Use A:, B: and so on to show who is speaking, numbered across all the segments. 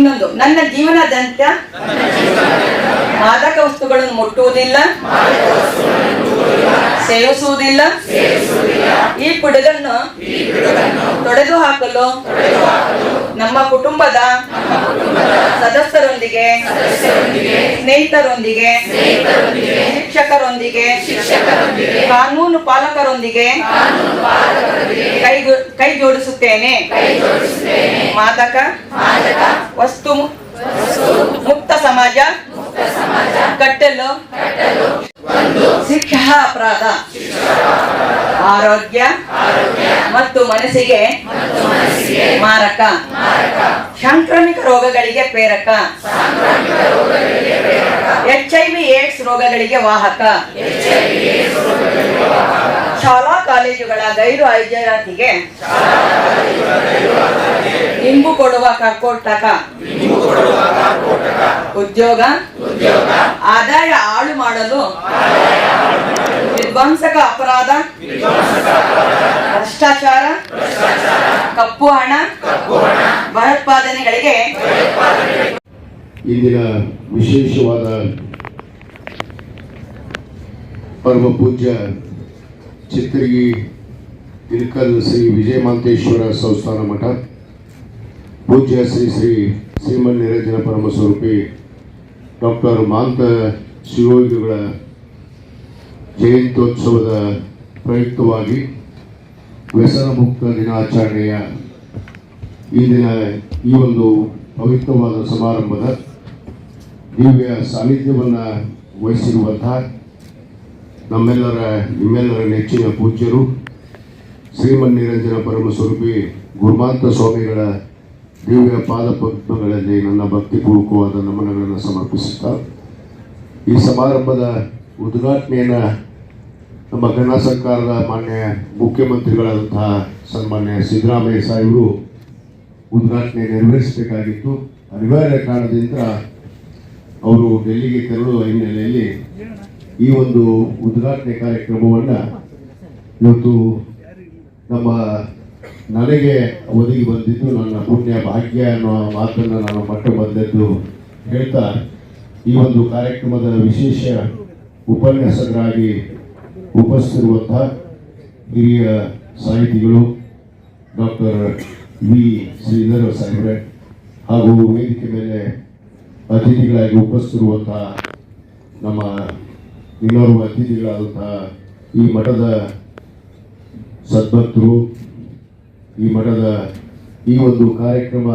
A: ಇನ್ನೊಂದು ನನ್ನ ಜೀವನದಂತ್ಯ ಮಾದಕ ವಸ್ತುಗಳನ್ನು ಮುಟ್ಟುವುದಿಲ್ಲ ಸೇವಿಸುವುದಿಲ್ಲ ಈ ಪಿಡುಗನ್ನು ತೊಡೆದು ಹಾಕಲು ನಮ್ಮ ಕುಟುಂಬದ ಸದಸ್ಯರೊಂದಿಗೆ, ಸ್ನೇಹಿತರೊಂದಿಗೆ, ಶಿಕ್ಷಕರೊಂದಿಗೆ, ಕಾನೂನು ಪಾಲಕರೊಂದಿಗೆ ಕೈ ಕೈ ಜೋಡಿಸುತ್ತೇನೆ ಮಾದಕ, ವಸ್ತು, ಮುಕ್ತ ಸಮಾಜ. ಕಟ್ಟಲು. ಶಿಕ್ಷಾ ಅಪರಾಧ. ಆರೋಗ್ಯ. ಮತ್ತು ಮನಸ್ಸಿಗೆ ಮಾರಕ. ಸಾಂಕ್ರಾಮಿಕ ರೋಗಗಳಿಗೆ ಪ್ರೇರಕ. ಎಚ್ ಐ ವಿ ಏಡ್ಸ್ ರೋಗಗಳಿಗೆ ವಾಹಕ. ಶಾಲಾ ಕಾಲೇಜುಗಳ ಗೈರು ಹಾಜರಾತಿಗೆ. ಇಂಬು ಕೊಡುವ ಕರ್ಕೋಟಕ. ಉದ್ಯೋಗ, ಆದಾಯ ಹಾಳು ಮಾಡಲು, ವಿಧ್ವಂಸಕ ಅಪರಾಧ, ಭ್ರಷ್ಟಾಚಾರ, ಕಪ್ಪು ಹಣ, ಭಯೋತ್ಪಾದನೆಗಳಿಗೆ
B: ಇಂದಿನ ವಿಶೇಷವಾದ ಪರಮ ಪೂಜ್ಯ ಚಿತ್ತರಿಗಿ ಇಳಕಲ್ ಶ್ರೀ ವಿಜಯಮಂತೇಶ್ವರ ಸಂಸ್ಥಾನ ಮಠ. ಪೂಜ್ಯ ಶ್ರೀ ಶ್ರೀ ಶ್ರೀಮನ್ ನಿರಂಜನ ಪರಮ ಸ್ವರೂಪಿ ಡಾಕ್ಟರ್ ಮಾಂತ ಶಿವಯೋಗಿಗಳ ಜಯಂತ್ಯೋತ್ಸವದ ಪ್ರಯುಕ್ತವಾಗಿ ವ್ಯಸನ ಮುಕ್ತ ದಿನಾಚರಣೆಯ ಈ ದಿನ ಈ ಒಂದು ಪವಿತ್ರವಾದ ಸಮಾರಂಭದ ದಿವ್ಯ ಸಾನ್ನಿಧ್ಯವನ್ನು ವಹಿಸಿರುವಂತಹ ನಮ್ಮೆಲ್ಲರ, ನಿಮ್ಮೆಲ್ಲರ ನೆಚ್ಚಿನ ಪೂಜ್ಯರು ಶ್ರೀಮನ್ ನಿರಂಜನ ಪರಮ ಸ್ವರೂಪಿ ಗುರುಮಾಂತ ಸ್ವಾಮಿಗಳ ದಿವ್ಯ ಪಾದ ಪದ್ಮಗಳಲ್ಲಿ ನನ್ನ ಭಕ್ತಿಪೂರ್ವಕವಾದ ನಮನಗಳನ್ನು ಸಮರ್ಪಿಸುತ್ತಾ, ಈ ಸಮಾರಂಭದ ಉದ್ಘಾಟನೆಯನ್ನು ನಮ್ಮ ಘನ ಸರ್ಕಾರದ ಮಾನ್ಯ ಮುಖ್ಯಮಂತ್ರಿಗಳಾದಂತಹ ಸನ್ಮಾನ್ಯ ಸಿದ್ದರಾಮಯ್ಯ ಸಾಹೇಬರು ಉದ್ಘಾಟನೆ ನೆರವೇರಿಸಬೇಕಾಗಿತ್ತು. ಅನಿವಾರ್ಯ ಕಾರಣದಿಂದ ಅವರು ಡೆಲ್ಲಿಗೆ ತೆರಳುವ ಹಿನ್ನೆಲೆಯಲ್ಲಿ ಈ ಒಂದು ಉದ್ಘಾಟನೆ ಕಾರ್ಯಕ್ರಮವನ್ನು ಇವತ್ತು ನಮ್ಮ ನನಗೆ ಒದಗಿ ಬಂದಿದ್ದು ನನ್ನ ಪುಣ್ಯ ಭಾಗ್ಯ ಅನ್ನೋ ಮಾತನ್ನು ನಾನು ಮಟ್ಟ ಬಂದದ್ದು ಹೇಳ್ತಾ, ಈ ಒಂದು ಕಾರ್ಯಕ್ರಮದ ವಿಶೇಷ ಉಪನ್ಯಾಸಕರಾಗಿ ಉಪಸ್ಥಿರುವಂತಹ ಹಿರಿಯ ಸಾಹಿತಿಗಳು ಡಾಕ್ಟರ್ ವಿ ಶ್ರೀಧರ ಸಾಹೇಬ್ರೆ ಹಾಗೂ ವೇದಿಕೆ ಮೇಲೆ ಅತಿಥಿಗಳಾಗಿ ಉಪಸ್ಥಿರುವಂತಹ ನಮ್ಮ ಇನ್ನೋರ್ವ ಅತಿಥಿಗಳಾದಂತಹ ಈ ಮಠದ ಸದ್ಭಕ್ತರು ಈ ಮಠದ ಈ ಒಂದು ಕಾರ್ಯಕ್ರಮ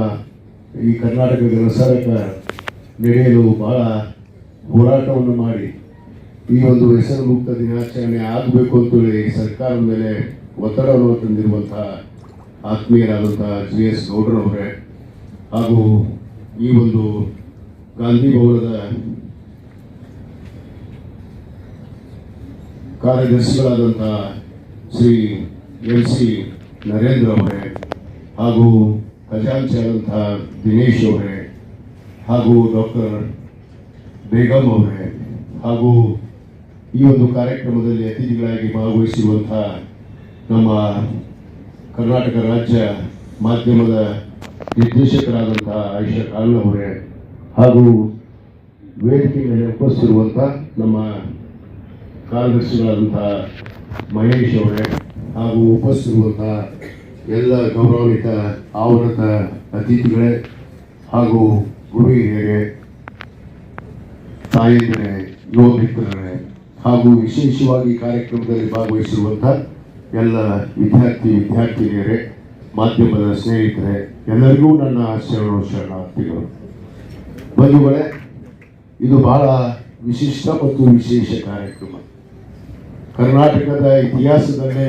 B: ಈ ಕರ್ನಾಟಕ ಗಣಸರಕ ನಡೆಯಲು ಬಹಳ ಹೋರಾಟವನ್ನು ಮಾಡಿ ಈ ಒಂದು ಹೆಸರು ಮುಕ್ತ ದಿನಾಚರಣೆ ಆಗಬೇಕು ಅಂತೇಳಿ ಸರ್ಕಾರದ ಮೇಲೆ ಒತ್ತಡವನ್ನು ತಂದಿರುವಂತಹ ಆತ್ಮೀಯರಾದಂತಹ ಜಿ ಎಸ್ ಗೌಡ್ರವರೇ ಹಾಗೂ ಈ ಒಂದು ಗಾಂಧಿ ಭವನದ ಕಾರ್ಯದರ್ಶಿಗಳಾದಂತಹ ಶ್ರೀ ಎಲ್ ಸಿ ನರೇಂದ್ರ ಅವರೇ ಹಾಗೂ ಖಜಾಂಚಿ ಆದಂತಹ ದಿನೇಶ್ ಅವರೇ ಹಾಗೂ ಡಾಕ್ಟರ್ ಬೇಗಂ ಅವರೇ ಹಾಗೂ ಈ ಒಂದು ಕಾರ್ಯಕ್ರಮದಲ್ಲಿ ಅತಿಥಿಗಳಾಗಿ ಭಾಗವಹಿಸಿರುವಂತಹ ನಮ್ಮ ಕರ್ನಾಟಕ ರಾಜ್ಯ ಮಾಧ್ಯಮದ ನಿರ್ದೇಶಕರಾದಂತಹ ಆಯುಷ ಖಾನ್ ಅವರೇ ಹಾಗೂ ವೇದಿಕೆ ಮೇಲೆ ಉಪಸ್ಥಿರುವಂಥ ನಮ್ಮ ಕಾರ್ಯದರ್ಶಿಗಳಾದಂತಹ ಮಹೇಶ್ ಅವರೇ ಹಾಗೂ ಉಪಸ್ಥಿರುವಂತಹ ಎಲ್ಲ ಗೌರವಾನ್ವಿತ ಆವೃತ ಅತಿಥಿಗಳೇ ಹಾಗೂ ಗುರು ಹಿರಿಯರೇ ತಾಯಂದಿರೇ ಯುವ ಮಿತ್ರರೇ ಹಾಗೂ ವಿಶೇಷವಾಗಿ ಕಾರ್ಯಕ್ರಮದಲ್ಲಿ ಭಾಗವಹಿಸಿರುವಂಥ ಎಲ್ಲ ವಿದ್ಯಾರ್ಥಿ, ವಿದ್ಯಾರ್ಥಿನಿಯರೇ, ಮಾಧ್ಯಮದ ಸ್ನೇಹಿತರೆ, ಎಲ್ಲರಿಗೂ ನನ್ನ ಶರಣು ಶರಣಾರ್ಥಿಗಳು. ಬಂಧುಗಳೇ, ಇದು ಬಹಳ ವಿಶಿಷ್ಟ ಮತ್ತು ವಿಶೇಷ ಕಾರ್ಯಕ್ರಮ. ಕರ್ನಾಟಕದ ಇತಿಹಾಸದಲ್ಲೇ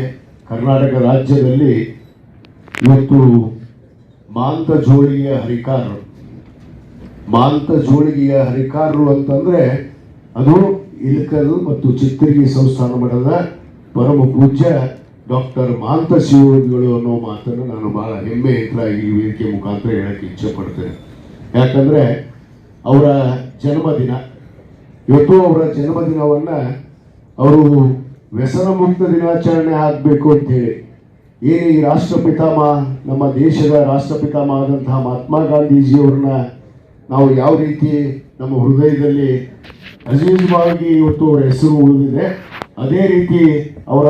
B: ಕರ್ನಾಟಕ ರಾಜ್ಯದಲ್ಲಿ ಇವತ್ತು ಮಾಂತ ಜೋಳಿಗೆಯ ಹರಿಕಾರರು. ಮಾಂತ ಜೋಳಿಗೆಯ ಹರಿಕಾರರು ಅಂತಂದ್ರೆ ಅದು ಇಲ್ಕಲ್ ಮತ್ತು ಚಿತ್ತರಿಗಿ ಸಂಸ್ಥಾನ ಮಠದ ಪರಮ ಪೂಜ್ಯ ಡಾಕ್ಟರ್ ಮಾಂತ ಶಿವಯೋಗಿಗಳು ಅನ್ನೋ ಮಾತನ್ನು ನಾನು ಬಹಳ ಹೆಮ್ಮೆಯಿಂದ ಈ ವೇದಿಕೆ ಮುಖಾಂತರ ಹೇಳಕ್ಕೆ ಇಚ್ಛೆ ಪಡ್ತೇನೆ. ಯಾಕಂದ್ರೆ ಅವರ ಜನ್ಮದಿನ, ಇವತ್ತು ಅವರ ಜನ್ಮದಿನವನ್ನ ಅವರು ವ್ಯಸನ ಮುಕ್ತ ದಿನಾಚರಣೆ ಆಗಬೇಕು ಅಂತೇಳಿ ಏನು ಈ ರಾಷ್ಟ್ರಪಿತಾಮ ನಮ್ಮ ದೇಶದ ರಾಷ್ಟ್ರಪಿತಾಮ ಆದಂತಹ ಮಹಾತ್ಮ ಗಾಂಧೀಜಿಯವ್ರನ್ನ ನಾವು ಯಾವ ರೀತಿ ನಮ್ಮ ಹೃದಯದಲ್ಲಿ ಅಜೀಜವಾಗಿ ಇವತ್ತು ಅವರ ಹೆಸರು ಉಳಿದಿದೆ, ಅದೇ ರೀತಿ ಅವರ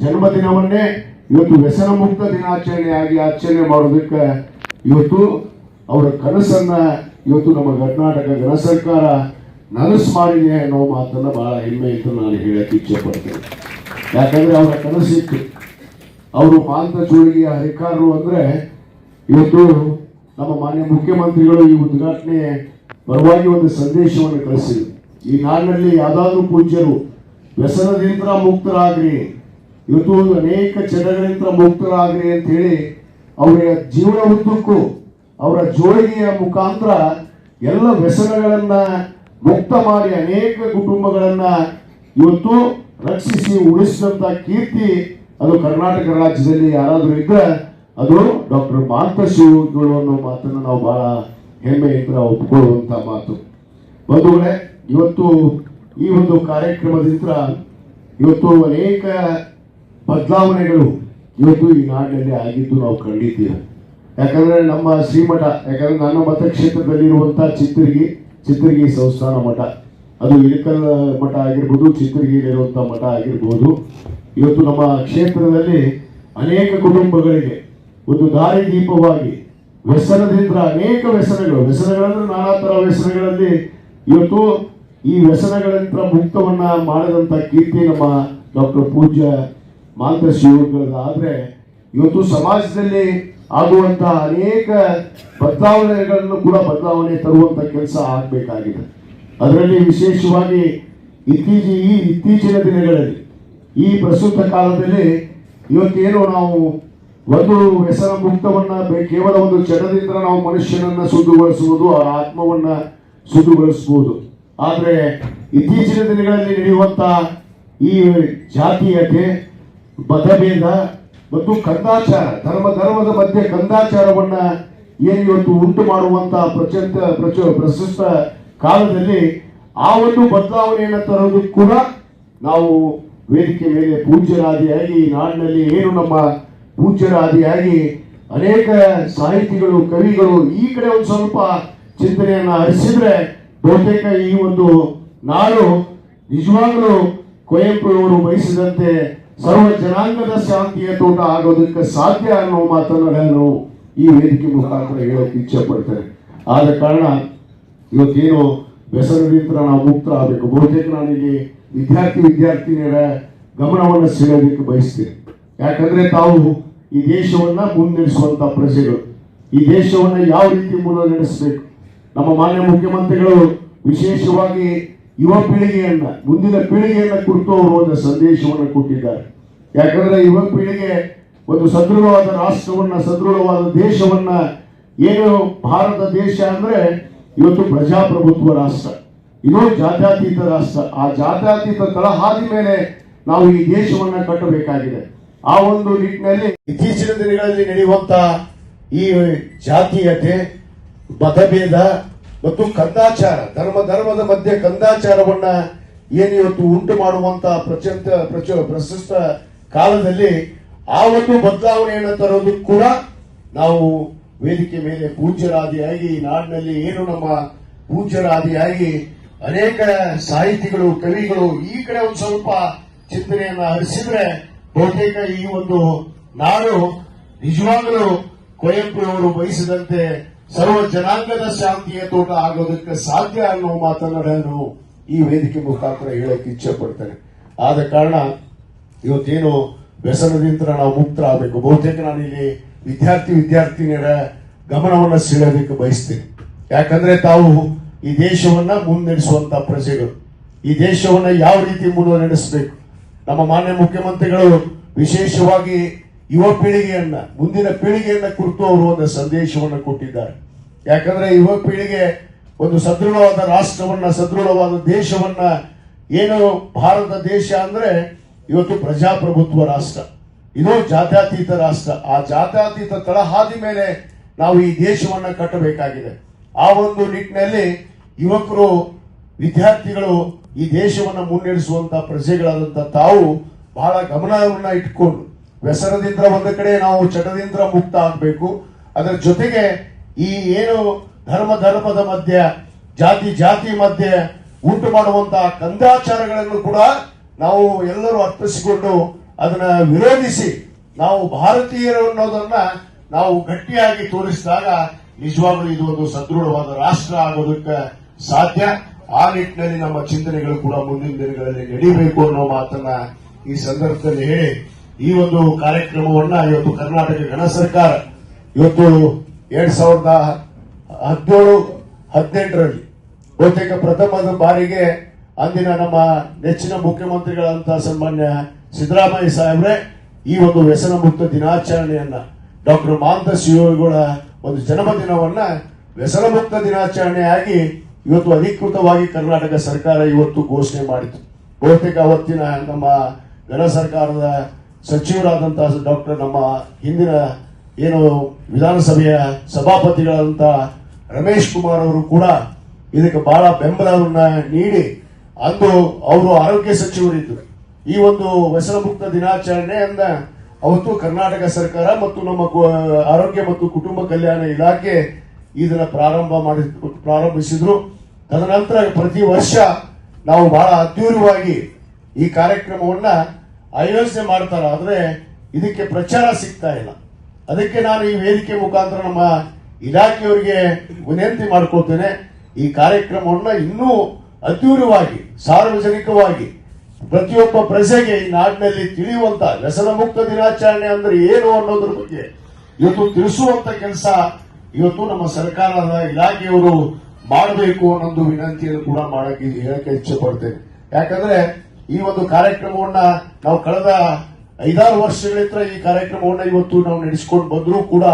B: ಜನ್ಮದಿನವನ್ನೇ ಇವತ್ತು ವ್ಯಸನ ಮುಕ್ತ ದಿನಾಚರಣೆಯಾಗಿ ಆಚರಣೆ ಮಾಡೋದಕ್ಕೆ ಇವತ್ತು ಅವರ ಕನಸನ್ನ ಇವತ್ತು ನಮ್ಮ ಕರ್ನಾಟಕ ಗಣ ಸರ್ಕಾರ ನನಸು ಮಾಡಿದೆ ಅನ್ನೋ ಮಾತನ್ನ ಬಹಳ ಹೆಮ್ಮೆ ಇತ್ತು ನಾನು ಹೇಳಕ್ಕೆ ಇಚ್ಛೆ ಪಡ್ತೇನೆ ಯಾಕಂದ್ರೆ ಅವರ ಕನಸಿತ್ತು. ಅವರು ಚೋಳಿಗೆಯ ಅಧಿಕಾರರು ಅಂದ್ರೆ ಇವತ್ತು ನಮ್ಮ ಮಾನ್ಯ ಮುಖ್ಯಮಂತ್ರಿಗಳು ಈ ಉದ್ಘಾಟನೆ ಪರವಾಗಿ ಒಂದು ಸಂದೇಶವನ್ನು ಕಳಿಸಿದರು. ಈ ನಾಡಿನಲ್ಲಿ ಯಾವುದಾದ್ರೂ ಪೂಜ್ಯರು ವ್ಯಸನದಿಂದ ಮುಕ್ತರಾಗ್ರಿ. ಇವತ್ತು ಅನೇಕ ಚಟಗಳಿಂದ ಮುಕ್ತರಾಗ್ರಿ ಅಂತ ಹೇಳಿ ಅವರ ಜೀವನ ಉದ್ದಕ್ಕೂ ಅವರ ಜೋಳಿಗೆಯ ಮುಖಾಂತರ ಎಲ್ಲ ವ್ಯಸನಗಳನ್ನ ಮುಕ್ತ ಮಾಡಿ ಅನೇಕ ಕುಟುಂಬಗಳನ್ನ ಇವತ್ತು ರಕ್ಷಿಸಿ, ಉಳಿಸಿದಂತ ಕೀರ್ತಿ ಅದು ಕರ್ನಾಟಕ ರಾಜ್ಯದಲ್ಲಿ ಯಾರಾದರೂ ಇದ್ರೆ ಅದು ಡಾಕ್ಟರ್ ಮಾಂತ ಶಿವಗಳು ಅನ್ನೋ ಮಾತನ್ನು ನಾವು ಬಹಳ ಹೆಮ್ಮೆಯಿಂದ ಒಪ್ಕೊಳ್ಳುವಂತ ಮಾತು. ಬಂಧುಗಳೇ, ಇವತ್ತು ಈ ಒಂದು ಕಾರ್ಯಕ್ರಮದಿಂದ ಇವತ್ತು ಅನೇಕ ಬದಲಾವಣೆಗಳು ಇವತ್ತು ಈ ನಾಡಿನಲ್ಲಿ ಆಗಿದ್ದು ನಾವು ಕಂಡಿದ್ದೀವಿ. ಯಾಕಂದ್ರೆ ನಮ್ಮ ಶ್ರೀಮಠ, ಯಾಕಂದ್ರೆ ನನ್ನ ಮತಕ್ಷೇತ್ರದಲ್ಲಿರುವಂತಹ ಚಿತ್ತರ್ಗಿ ಚಿತ್ತರ್ಗಿ ಸಂಸ್ಥಾನ ಮಠ. ಅದು ಇಳಕಲ್ ಮಠ ಆಗಿರ್ಬೋದು ಚಿತ್ರಗಿರಿರುವಂಥ ಮಠ ಆಗಿರ್ಬೋದು. ಇವತ್ತು ನಮ್ಮ ಕ್ಷೇತ್ರದಲ್ಲಿ ಅನೇಕ ಕುಟುಂಬಗಳಿಗೆ ಒಂದು ದಾರಿ ದೀಪವಾಗಿ ವ್ಯಸನದಿಂದ ಅನೇಕ ವ್ಯಸನಗಳು, ವ್ಯಸನಗಳಂದ್ರೆ ನಾನಾ ತರ ವ್ಯಸನಗಳಲ್ಲಿ ಇವತ್ತು ಈ ವ್ಯಸನಗಳಿಂದ ಮುಕ್ತವನ್ನ ಮಾಡಿದಂತ ಕೀರ್ತಿ ನಮ್ಮ ಡಾಕ್ಟರ್ ಪೂಜ್ಯ ಮಾಂತ ಆದ್ರೆ ಇವತ್ತು ಸಮಾಜದಲ್ಲಿ ಆಗುವಂತ ಅನೇಕ ಬದಲಾವಣೆಗಳನ್ನು ಕೂಡ ಬದಲಾವಣೆ ತರುವಂತ ಕೆಲಸ ಆಗಬೇಕಾಗಿದೆ. ಅದರಲ್ಲಿ ವಿಶೇಷವಾಗಿ ಇತ್ತೀಚೆ, ಈ ಇತ್ತೀಚಿನ ದಿನಗಳಲ್ಲಿ, ಈ ಪ್ರಸ್ತುತ ಕಾಲದಲ್ಲಿ ಇವತ್ತೇನು ನಾವು ಒಂದು ವ್ಯಸನ ಮುಕ್ತವನ್ನ ಕೇವಲ ಒಂದು ಚಟದಿಂದ ನಾವು ಮನುಷ್ಯನನ್ನ ಶುದ್ಧಗೊಳಿಸುವುದು, ಅವರ ಆತ್ಮವನ್ನ ಶುದ್ಧಗೊಳಿಸಬಹುದು. ಆದರೆ ಇತ್ತೀಚಿನ ದಿನಗಳಲ್ಲಿ ನಡೆಯುವಂತ ಈ ಜಾತೀಯತೆ, ಮತಭೇದ ಮತ್ತು ಕಂದಾಚಾರ, ಧರ್ಮ, ಧರ್ಮದ ಮಧ್ಯೆ ಕಂದಾಚಾರವನ್ನ ಏನು ಇವತ್ತು ಉಂಟು ಮಾಡುವಂತ ಪ್ರಚಂತ ಪ್ರಚ, ಪ್ರಶಸ್ತ ಕಾಲದಲ್ಲಿ ಆ ಒಂದು ಬದಲಾವಣೆಯನ್ನು ತರೋದು ಕೂಡ ನಾವು ವೇದಿಕೆ ಮೇಲೆ ಪೂಜ್ಯರಾದಿಯಾಗಿ ನಾಡಿನಲ್ಲಿ ಏನು ನಮ್ಮ ಪೂಜ್ಯರಾದಿಯಾಗಿ ಅನೇಕ ಸಾಹಿತಿಗಳು, ಕವಿಗಳು ಈ ಕಡೆ ಒಂದು ಸ್ವಲ್ಪ ಚಿಂತನೆಯನ್ನ ಹರಿಸಿದ್ರೆ ಬಹುತೇಕ ಈ ಒಂದು ನಾಡು ನಿಜವಾಗಲೂ ಕುವೆಂಪು ಅವರು ಬಯಸಿದಂತೆ ಸರ್ವ ಜನಾಂಗದ ಶಾಂತಿಯ ತೋಟ ಆಗೋದಕ್ಕೆ ಸಾಧ್ಯ ಅನ್ನೋ ಮಾತನ್ನು ನಾನು ಈ ವೇದಿಕೆ ಮುಖಾಂತರ ಹೇಳೋಕೆ ಇಚ್ಛೆ ಪಡ್ತೇನೆ. ಆದ ಕಾರಣ ಇವತ್ತೇನು ವ್ಯಸನದಿಂದ ನಾವು ಮುಕ್ತ ಆಗಬೇಕು. ಬಹುತೇಕ ನನಗೆ ವಿದ್ಯಾರ್ಥಿ ವಿದ್ಯಾರ್ಥಿನಿಯರ ಗಮನವನ್ನು ಸೆಳೆಯೋದಕ್ಕೆ ಬಯಸ್ತೇನೆ. ಯಾಕಂದ್ರೆ ತಾವು ಈ ದೇಶವನ್ನ ಮುನ್ನಡೆಸುವಂತ ಪ್ರಜೆಗಳು. ಈ ದೇಶವನ್ನ ಯಾವ ರೀತಿ ಮುನ್ನಡೆಸಬೇಕು? ನಮ್ಮ ಮಾನ್ಯ ಮುಖ್ಯಮಂತ್ರಿಗಳು ವಿಶೇಷವಾಗಿ ಯುವ ಪೀಳಿಗೆಯನ್ನ, ಮುಂದಿನ ಪೀಳಿಗೆಯನ್ನ ಕುರಿತು ಅವರು ಒಂದು ಸಂದೇಶವನ್ನು ಕೊಟ್ಟಿದ್ದಾರೆ. ಯಾಕಂದ್ರೆ ಯುವ ಪೀಳಿಗೆ ಒಂದು ಸದೃಢವಾದ ರಾಷ್ಟ್ರವನ್ನ, ಸದೃಢವಾದ ದೇಶವನ್ನ ಏನು ಭಾರತ ದೇಶ ಅಂದ್ರೆ ಇವತ್ತು ಪ್ರಜಾಪ್ರಭುತ್ವ ರಾಷ್ಟ್ರ. ಇದು ಜಾತ್ಯಾತೀತ ರಾಷ್ಟ್ರ. ಆ ಜಾತ್ಯತೀತ ತಳಹಾದಿ ಮೇಲೆ ನಾವು ಈ ದೇಶವನ್ನ ಕಟ್ಟಬೇಕಾಗಿದೆ. ಆ ಒಂದು ನಿಟ್ಟಿನಲ್ಲಿ ಇತ್ತೀಚಿನ ದಿನಗಳಲ್ಲಿ ನಡೆಯುವಂತ ಈ ಜಾತೀಯತೆ, ಮತಭೇದ ಮತ್ತು ಕಂದಾಚಾರ, ಧರ್ಮ, ಧರ್ಮದ ಮಧ್ಯೆ ಕಂದಾಚಾರವನ್ನ ಏನು ಇವತ್ತು ಉಂಟು ಮಾಡುವಂತ ಪ್ರಚಂತ ಪ್ರಚ, ಪ್ರಶಸ್ತ ಕಾಲದಲ್ಲಿ ಆ ಒಂದು ಬದಲಾವಣೆಯನ್ನು ತರೋದು ಕೂಡ ನಾವು ವೇದಿಕೆ ಮೇಲೆ ಪೂಜ್ಯರಾದಿಯಾಗಿ ನಾಡಿನಲ್ಲಿ ಏನು ನಮ್ಮ ಪೂಜ್ಯರಾದಿಯಾಗಿ ಅನೇಕ ಸಾಹಿತಿಗಳು, ಕವಿಗಳು ಈ ಕಡೆ ಒಂದು ಸ್ವಲ್ಪ ಚಿಂತನೆಯನ್ನ ಹರಿಸಿದ್ರೆ ಬಹುತೇಕ ಈ ಒಂದು ನಾಡು ನಿಜವಾಗಲೂ ಕುವೆಂಪುರವರು ಬಯಸಿದಂತೆ ಸರ್ವ ಜನಾಂಗದ ಶಾಂತಿಯ ತೋಟ ಆಗೋದಕ್ಕೆ ಸಾಧ್ಯ ಅನ್ನೋ ಮಾತನ್ನ ನಾನು ಈ ವೇದಿಕೆ ಮುಖಾಂತರ ಹೇಳಕ್ಕೆ ಇಚ್ಛೆ ಪಡ್ತೇನೆ ಆದ ಕಾರಣ ಇವತ್ತೇನು ವ್ಯಸನದಿಂದ ನಾವು ಮುಕ್ತರಾಗಬೇಕು. ಬಹುತೇಕ ನಾನು ಇಲ್ಲಿ ವಿದ್ಯಾರ್ಥಿ ವಿದ್ಯಾರ್ಥಿನಿಯರ ಗಮನವನ್ನು ಸೆಳೆಯೋದಕ್ಕೆ ಬಯಸ್ತೇನೆ. ಯಾಕಂದ್ರೆ ತಾವು ಈ ದೇಶವನ್ನ ಮುನ್ನಡೆಸುವಂತ ಪ್ರಜೆಗಳು. ಈ ದೇಶವನ್ನ ಯಾವ ರೀತಿ ಮುನ್ನಡೆಸಬೇಕು? ನಮ್ಮ ಮಾನ್ಯ ಮುಖ್ಯಮಂತ್ರಿಗಳು ವಿಶೇಷವಾಗಿ ಯುವ ಪೀಳಿಗೆಯನ್ನ, ಮುಂದಿನ ಪೀಳಿಗೆಯನ್ನ ಕುರಿತು ಅವರು ಒಂದು ಸಂದೇಶವನ್ನು ಕೊಟ್ಟಿದ್ದಾರೆ. ಯಾಕಂದ್ರೆ ಯುವ ಪೀಳಿಗೆ ಒಂದು ಸದೃಢವಾದ ರಾಷ್ಟ್ರವನ್ನ, ಸದೃಢವಾದ ದೇಶವನ್ನ ಏನು ಭಾರತ ದೇಶ ಅಂದ್ರೆ ಇವತ್ತು ಪ್ರಜಾಪ್ರಭುತ್ವ ರಾಷ್ಟ್ರ. ಇದು ಜಾತ್ಯಾತೀತ ರಾಷ್ಟ್ರ. ಆ ಜಾತ್ಯಾತೀತ ತಳಹಾದಿ ಮೇಲೆ ನಾವು ಈ ದೇಶವನ್ನ ಕಟ್ಟಬೇಕಾಗಿದೆ. ಆ ಒಂದು ನಿಟ್ಟಿನಲ್ಲಿ ಯುವಕರು, ವಿದ್ಯಾರ್ಥಿಗಳು ಈ ದೇಶವನ್ನ ಮುನ್ನಡೆಸುವಂತ ಪ್ರಜೆಗಳಾದಂತ ತಾವು ಬಹಳ ಗಮನವನ್ನ ಇಟ್ಕೊಂಡು ವ್ಯಸನದಿಂದ ಒಂದು ಕಡೆ ನಾವು ಚಟದಿಂದ ಮುಕ್ತ ಆಗಬೇಕು. ಅದರ ಜೊತೆಗೆ ಈ ಏನು ಧರ್ಮ ಧರ್ಮದ ಮಧ್ಯೆ, ಜಾತಿ ಜಾತಿ ಮಧ್ಯ ಉಂಟು ಮಾಡುವಂತಹ ಕಂದಾಚಾರಗಳನ್ನು ಕೂಡ ನಾವು ಎಲ್ಲರೂ ಅರ್ಥಿಸಿಕೊಂಡು ಅದನ್ನ ವಿರೋಧಿಸಿ ನಾವು ಭಾರತೀಯರು ಅನ್ನೋದನ್ನ ನಾವು ಗಟ್ಟಿಯಾಗಿ ತೋರಿಸಿದಾಗ ನಿಜವಾಗ್ಲೂ ಇದು ಒಂದು ಸದೃಢವಾದ ರಾಷ್ಟ್ರ ಆಗೋದಕ್ಕೆ ಸಾಧ್ಯ. ಆ ನಿಟ್ಟಿನಲ್ಲಿ ನಮ್ಮ ಚಿಂತನೆಗಳು ಕೂಡ ಮುಂದಿನ ದಿನಗಳಲ್ಲಿ ನಡೀಬೇಕು ಅನ್ನೋ ಮಾತನ್ನ ಈ ಸಂದರ್ಭದಲ್ಲಿ ಹೇಳಿ ಈ ಒಂದು ಕಾರ್ಯಕ್ರಮವನ್ನ ಇವತ್ತು ಕರ್ನಾಟಕ ಗಣ ಸರ್ಕಾರ ಇವತ್ತು ಎರಡ್ ಸಾವಿರದ ಹದಿನೇಳು, ಹದಿನೆಂಟರಲ್ಲಿ ಬಹುತೇಕ ಪ್ರಥಮದ ಬಾರಿಗೆ ಅಂದಿನ ನಮ್ಮ ನೆಚ್ಚಿನ ಮುಖ್ಯಮಂತ್ರಿಗಳಂತ ಸನ್ಮಾನ್ಯ ಸಿದ್ದರಾಮಯ್ಯ ಸಾಹೇಬ್ರೆ ಈ ಒಂದು ವ್ಯಸನ ಮುಕ್ತ ದಿನಾಚರಣೆಯನ್ನ ಡಾಕ್ಟರ್ ಮಾಂತ ಶಿವಗಳ ಒಂದು ಜನ್ಮದಿನವನ್ನ ವ್ಯಸನ ಮುಕ್ತ ದಿನಾಚರಣೆಯಾಗಿ ಇವತ್ತು ಅಧಿಕೃತವಾಗಿ ಕರ್ನಾಟಕ ಸರ್ಕಾರ ಇವತ್ತು ಘೋಷಣೆ ಮಾಡಿತು ಬಹುತೇಕ ಅವತ್ತಿನ ನಮ್ಮ ಗಣ ಸರ್ಕಾರದ ಸಚಿವರಾದಂತಹ ಡಾಕ್ಟರ್ ನಮ್ಮ ಹಿಂದಿನ ಏನು ವಿಧಾನಸಭೆಯ ಸಭಾಪತಿಗಳಾದಂಥ ರಮೇಶ್ ಕುಮಾರ್ ಅವರು ಕೂಡ ಇದಕ್ಕೆ ಬಹಳ ಬೆಂಬಲವನ್ನ ನೀಡಿ ಅಂದು ಅವರು ಆರೋಗ್ಯ ಸಚಿವರಿದ್ದರು. ಈ ಒಂದು ವ್ಯಸನ ಮುಕ್ತ ದಿನಾಚರಣೆಯನ್ನ ಅವತ್ತು ಕರ್ನಾಟಕ ಸರ್ಕಾರ ಮತ್ತು ನಮ್ಮ ಆರೋಗ್ಯ ಮತ್ತು ಕುಟುಂಬ ಕಲ್ಯಾಣ ಇಲಾಖೆ ಇದನ್ನ ಪ್ರಾರಂಭ ಮಾಡಿ ಪ್ರಾರಂಭಿಸಿದ್ರು. ತದನಂತರ ಪ್ರತಿ ವರ್ಷ ನಾವು ಬಹಳ ಅದ್ಧೂರವಾಗಿ ಈ ಕಾರ್ಯಕ್ರಮವನ್ನ ಆಯೋಜನೆ ಮಾಡ್ತಾರೆ ಆದರೆ ಇದಕ್ಕೆ ಪ್ರಚಾರ ಸಿಗ್ತಾ ಇಲ್ಲ. ಅದಕ್ಕೆ ನಾನು ಈ ವೇದಿಕೆ ಮುಖಾಂತರ ನಮ್ಮ ಇಲಾಖೆಯವರಿಗೆ ವಿನಂತಿ ಮಾಡ್ಕೊಳ್ತೇನೆ. ಈ ಕಾರ್ಯಕ್ರಮವನ್ನು ಇನ್ನೂ ಅದ್ಧೂರವಾಗಿ ಸಾರ್ವಜನಿಕವಾಗಿ, ಪ್ರತಿಯೊಬ್ಬ ಪ್ರಜೆಗೆ ಈ ನಾಡಿನಲ್ಲಿ ತಿಳಿಯುವಂತ ವ್ಯಸನ ಮುಕ್ತ ದಿನಾಚರಣೆ ಅಂದ್ರೆ ಏನು ಅನ್ನೋದ್ರ ಬಗ್ಗೆ ಇವತ್ತು ತಿಳಿಸುವಂತ ಕೆಲಸ ಇವತ್ತು ನಮ್ಮ ಸರ್ಕಾರದ ಇಲಾಖೆಯವರು ಮಾಡಬೇಕು ಅನ್ನೊಂದು ವಿನಂತಿಯನ್ನು ಕೂಡ ಮಾಡಕ್ಕೆ ಹೇಳಕ್ಕೆ ಇಚ್ಛೆ ಪಡ್ತೇನೆ. ಯಾಕಂದ್ರೆ ಈ ಒಂದು ಕಾರ್ಯಕ್ರಮವನ್ನ ನಾವು ಕಳೆದ ಐದಾರು ವರ್ಷಗಳಿಂದ ಈ ಕಾರ್ಯಕ್ರಮವನ್ನ ಇವತ್ತು ನಾವು ನಡೆಸಿಕೊಂಡು ಬಂದರೂ ಕೂಡ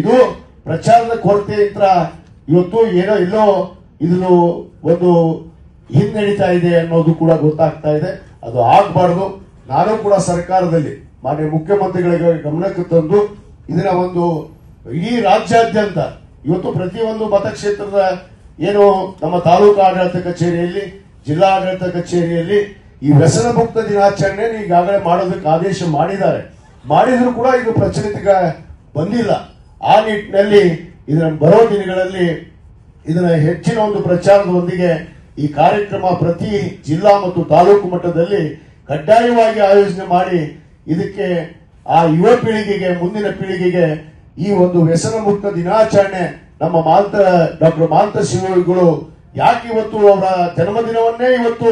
B: ಇದು ಪ್ರಚಾರದ ಕೊರತೆಯಿಂದ ಇವತ್ತು ಏನೋ ಎಲ್ಲೋ ಇದನ್ನು ಒಂದು ಹಿನ್ನಡೀತಾ ಇದೆ ಅನ್ನೋದು ಕೂಡ ಗೊತ್ತಾಗ್ತಾ ಇದೆ. ಅದು ಆಗಬಾರ್ದು. ನಾನು ಕೂಡ ಸರ್ಕಾರದಲ್ಲಿ ಮಾನ್ಯ ಮುಖ್ಯಮಂತ್ರಿಗಳಿಗೆ ಗಮನಕ್ಕೆ ತಂದು ಇದರ ಒಂದು ಇಡೀ ರಾಜ್ಯಾದ್ಯಂತ ಇವತ್ತು ಪ್ರತಿಯೊಂದು ಮತಕ್ಷೇತ್ರದ ಏನು ನಮ್ಮ ತಾಲೂಕು ಆಡಳಿತ ಕಚೇರಿಯಲ್ಲಿ, ಜಿಲ್ಲಾ ಆಡಳಿತ ಕಚೇರಿಯಲ್ಲಿ ಈ ವ್ಯಸನ ಮುಕ್ತ ದಿನಾಚರಣೆ ಈಗಾಗಲೇ ಮಾಡೋದಕ್ಕೆ ಆದೇಶ ಮಾಡಿದ್ದಾರೆ. ಮಾಡಿದ್ರು ಕೂಡ ಇದು ಪ್ರಚಲಿತಕ್ಕೆ ಬಂದಿಲ್ಲ. ಆ ನಿಟ್ಟಿನಲ್ಲಿ ಇದರ ಬರೋ ದಿನಗಳಲ್ಲಿ ಇದರ ಹೆಚ್ಚಿನ ಒಂದು ಪ್ರಚಾರದೊಂದಿಗೆ ಈ ಕಾರ್ಯಕ್ರಮ ಪ್ರತಿ ಜಿಲ್ಲಾ ಮತ್ತು ತಾಲೂಕು ಮಟ್ಟದಲ್ಲಿ ಕಡ್ಡಾಯವಾಗಿ ಆಯೋಜನೆ ಮಾಡಿ ಇದಕ್ಕೆ ಆ ಯುವ ಪೀಳಿಗೆಗೆ, ಮುಂದಿನ ಪೀಳಿಗೆಗೆ ಈ ಒಂದು ವ್ಯಸನ ಮುಕ್ತ ದಿನಾಚರಣೆ ನಮ್ಮ ಮಾಂತ ಡಾಕ್ಟರ್ ಮಾಂತ ಶಿವಗಳು ಯಾಕೆ ಇವತ್ತು ಅವರ ಜನ್ಮದಿನವನ್ನೇ ಇವತ್ತು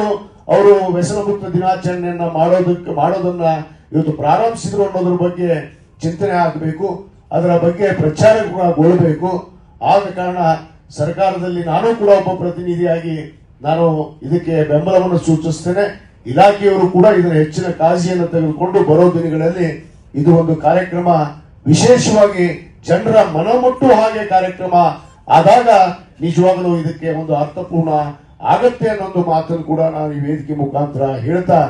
B: ಅವರು ವ್ಯಸನ ಮುಕ್ತ ದಿನಾಚರಣೆಯನ್ನ ಮಾಡೋದಕ್ಕೆ ಮಾಡೋದನ್ನ ಇವತ್ತು ಪ್ರಾರಂಭಿಸಿದ್ರು ಅನ್ನೋದ್ರ ಬಗ್ಗೆ ಚಿಂತನೆ ಆಗಬೇಕು. ಅದರ ಬಗ್ಗೆ ಪ್ರಚಾರ ಕೂಡ ಗೊಳ್ಳಬೇಕು ಆದ ಕಾರಣ ಸರ್ಕಾರದಲ್ಲಿ ನಾನು ಕೂಡ ಒಬ್ಬ ಪ್ರತಿನಿಧಿಯಾಗಿ ನಾನು ಇದಕ್ಕೆ ಬೆಂಬಲವನ್ನು ಸೂಚಿಸ್ತೇನೆ. ಇಲಾಖೆಯವರು ಕೂಡ ಇದರ ಹೆಚ್ಚಿನ ಕಾಳಜಿಯನ್ನು ತೆಗೆದುಕೊಂಡು ಬರೋ ದಿನಗಳಲ್ಲಿ ಇದು ಒಂದು ಕಾರ್ಯಕ್ರಮ. ವಿಶೇಷವಾಗಿ ಜನರ ಮನಮುಟ್ಟು ಹಾಗೆ ಕಾರ್ಯಕ್ರಮ. ಆದಾಗ ನಿಜವಾಗಲೂ ಇದಕ್ಕೆ ಒಂದು ಅರ್ಥಪೂರ್ಣ ಆಗತ್ತೆ ಅನ್ನೋದು ಮಾತನ್ನು ಕೂಡ ನಾನು ಈ ವೇದಿಕೆ ಮುಖಾಂತರ ಹೇಳ್ತಾ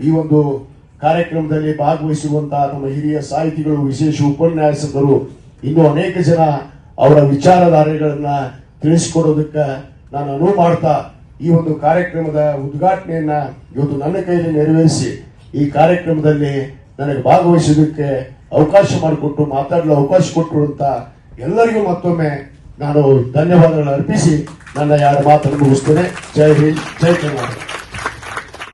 B: ಈ ಒಂದು ಕಾರ್ಯಕ್ರಮದಲ್ಲಿ ಭಾಗವಹಿಸುವಂತಹ ನಮ್ಮ ಹಿರಿಯ ಸಾಹಿತಿಗಳು, ವಿಶೇಷ ಉಪನ್ಯಾಸಕರು, ಇನ್ನು ಅನೇಕ ಜನ ಅವರ ವಿಚಾರಧಾರೆಗಳನ್ನ ತಿಳಿಸಿಕೊಡೋದಕ್ಕೆ ನಾನು ಅನುವು ಮಾಡ್ತಾ ಈ ಒಂದು ಕಾರ್ಯಕ್ರಮದ ಉದ್ಘಾಟನೆಯನ್ನ ಇವತ್ತು ನನ್ನ ಕೈಯಲ್ಲಿ ನೆರವೇರಿಸಿ ಈ ಕಾರ್ಯಕ್ರಮದಲ್ಲಿ ನನಗೆ ಭಾಗವಹಿಸೋದಕ್ಕೆ ಅವಕಾಶ ಮಾಡಿಕೊಟ್ಟು ಮಾತಾಡಲು ಅವಕಾಶ ಕೊಟ್ಟರು ಅಂತ ಎಲ್ಲರಿಗೂ ಮತ್ತೊಮ್ಮೆ ನಾನು ಧನ್ಯವಾದಗಳನ್ನು ಅರ್ಪಿಸಿ ನನ್ನ ಎರಡು ಮಾತನ್ನು ಮುಗಿಸ್ತೇನೆ. ಜೈ ಹಿಂದ್ ಜೈ ಕರ್ನಾಟಕ